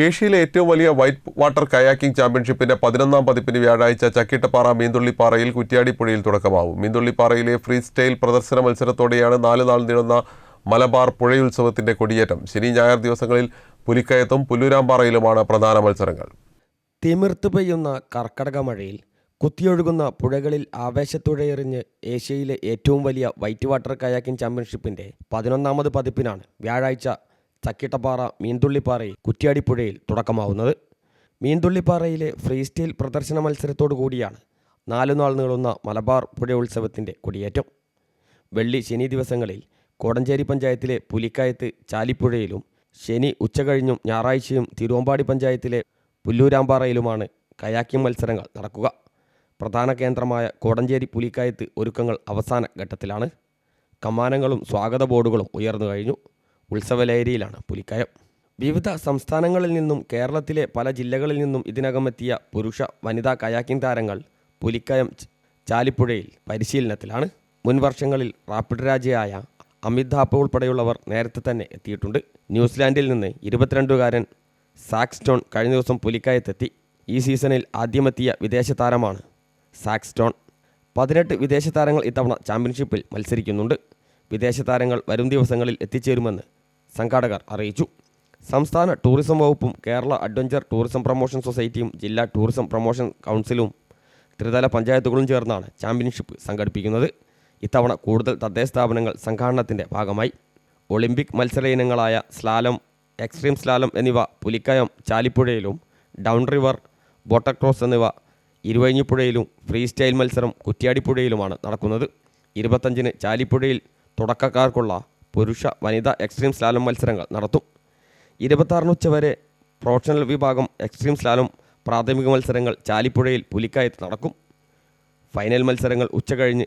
ഏഷ്യയിലെ ഏറ്റവും വലിയ വൈറ്റ് വാട്ടർ കയാക്കിംഗ് ചാമ്പ്യൻഷിപ്പിന്റെ പതിനൊന്നാം പതിപ്പിന് വ്യാഴാഴ്ച ചക്കിട്ടപ്പാറ മീന്തുള്ളിപ്പാറയിൽ കുറ്റ്യാടിപ്പുഴയിൽ തുടക്കമാവും. മീന്തുള്ളിപ്പാറയിലെ ഫ്രീ സ്റ്റൈൽ പ്രദർശന മത്സരത്തോടെയാണ് നാല് നാൾ നീളുന്ന മലബാർ പുഴയുത്സവത്തിന്റെ കൊടിയേറ്റം. ശനി ഞായർ ദിവസങ്ങളിൽ പുലിക്കയത്തും പുല്ലൂരാമ്പാറയിലുമാണ് പ്രധാന മത്സരങ്ങൾ. തിമിർത്ത് പെയ്യുന്ന കർക്കടക മഴയിൽ കുത്തിയൊഴുകുന്ന പുഴകളിൽ ആവേശത്തുഴയെറിഞ്ഞ് ഏഷ്യയിലെ ഏറ്റവും വലിയ വൈറ്റ് വാട്ടർ കയാക്കിംഗ് ചാമ്പ്യൻഷിപ്പിന്റെ പതിനൊന്നാമത് പതിപ്പിനാണ് വ്യാഴാഴ്ച ചക്കിട്ടപ്പാറ മീൻതുള്ളിപ്പാറയിൽ കുറ്റ്യാടിപ്പുഴയിൽ തുടക്കമാവുന്നത്. മീൻതുള്ളിപ്പാറയിലെ ഫ്രീ സ്റ്റൈൽ പ്രദർശന മത്സരത്തോടു കൂടിയാണ് നാലുനാൾ നീളുന്ന മലബാർ പുഴ ഉത്സവത്തിന്റെ കൊടിയേറ്റം. വെള്ളി ശനി ദിവസങ്ങളിൽ കോടഞ്ചേരി പഞ്ചായത്തിലെ പുലിക്കായത്ത് ചാലിപ്പുഴയിലും ശനി ഉച്ചകഴിഞ്ഞും ഞായറാഴ്ചയും തിരുവമ്പാടി പഞ്ചായത്തിലെ പുല്ലൂരാമ്പാറയിലുമാണ് കയാക്കിംഗ് മത്സരങ്ങൾ നടക്കുക. പ്രധാന കേന്ദ്രമായ കോടഞ്ചേരി പുലിക്കായത്ത് ഒരുക്കങ്ങൾ അവസാന ഘട്ടത്തിലാണ്. കമാനങ്ങളും സ്വാഗത ബോർഡുകളും ഉയർന്നു കഴിഞ്ഞു. ഉത്സവലഹരിയിലാണ് പുലിക്കയം. വിവിധ സംസ്ഥാനങ്ങളിൽ നിന്നും കേരളത്തിലെ പല ജില്ലകളിൽ നിന്നും ഇതിനകം എത്തിയ പുരുഷ വനിതാ കയാക്കിംഗ് താരങ്ങൾ പുലിക്കയം ചാലിപ്പുഴയിൽ പരിശീലനത്തിലാണ്. മുൻ വർഷങ്ങളിൽ റാപ്പിഡ് രാജയായ അമിത് ധാപ്പ ഉൾപ്പെടെയുള്ളവർ നേരത്തെ തന്നെ എത്തിയിട്ടുണ്ട്. ന്യൂസിലാൻഡിൽ നിന്ന് ഇരുപത്തിരണ്ടുകാരൻ സാക്സ്റ്റോൺ കഴിഞ്ഞ ദിവസം പുലിക്കയത്തെത്തി. ഈ സീസണിൽ ആദ്യമെത്തിയ വിദേശ താരമാണ് സാക്സ്റ്റോൺ. പതിനെട്ട് വിദേശ താരങ്ങൾ ഇത്തവണ ചാമ്പ്യൻഷിപ്പിൽ മത്സരിക്കുന്നുണ്ട്. വിദേശ താരങ്ങൾ വരും ദിവസങ്ങളിൽ എത്തിച്ചേരുമെന്ന് സംഘാടകർ അറിയിച്ചു. സംസ്ഥാന ടൂറിസം വകുപ്പും കേരള അഡ്വഞ്ചർ ടൂറിസം പ്രൊമോഷൻ സൊസൈറ്റിയും ജില്ലാ ടൂറിസം പ്രൊമോഷൻ കൗൺസിലും ത്രിതല പഞ്ചായത്തുകളും ചേർന്നാണ് ചാമ്പ്യൻഷിപ്പ് സംഘടിപ്പിക്കുന്നത്. ഇത്തവണ കൂടുതൽ തദ്ദേശ സ്ഥാപനങ്ങൾ സംഘാടനത്തിന്റെ ഭാഗമായി. ഒളിമ്പിക് മത്സര ഇനങ്ങളായ സ്ലാലം എക്സ്ട്രീം സ്ലാലം എന്നിവ പുലിക്കയം ചാലിപ്പുഴയിലും ഡൗൺ റിവർ ബോട്ടക്രോസ് എന്നിവ ഇരുവഴിഞ്ഞിപ്പുഴയിലും ഫ്രീ സ്റ്റൈൽ മത്സരം കുറ്റ്യാടിപ്പുഴയിലുമാണ് നടക്കുന്നത്. ഇരുപത്തഞ്ചിന് ചാലിപ്പുഴയിൽ തുടക്കക്കാർക്കുള്ള പുരുഷ വനിതാ എക്സ്ട്രീം സ്ലാലം മത്സരങ്ങൾ നടത്തും. ഇരുപത്താറിന് ഉച്ചവരെ പ്രൊഫഷണൽ വിഭാഗം എക്സ്ട്രീം സ്ലാലം പ്രാഥമിക മത്സരങ്ങൾ ചാലിപ്പുഴയിൽ പുലിക്കായത്ത് നടക്കും. ഫൈനൽ മത്സരങ്ങൾ ഉച്ചകഴിഞ്ഞ്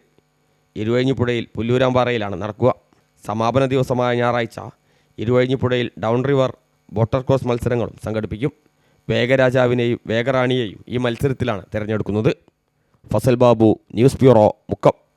ഇരുവഴിഞ്ഞിപ്പുഴയിൽ പുല്ലൂരാമ്പാറയിലാണ് നടക്കുക. സമാപന ദിവസമായ ഞായറാഴ്ച ഇരുവഴിഞ്ഞിപ്പുഴയിൽ ഡൗൺ റിവർ ബോട്ടർ ക്രോസ് മത്സരങ്ങളും സംഘടിപ്പിക്കും. വേഗരാജാവിനെയും വേഗറാണിയെയും ഈ മത്സരത്തിലാണ് തിരഞ്ഞെടുക്കുന്നത്. Fazal Babu news bureau Mukkam.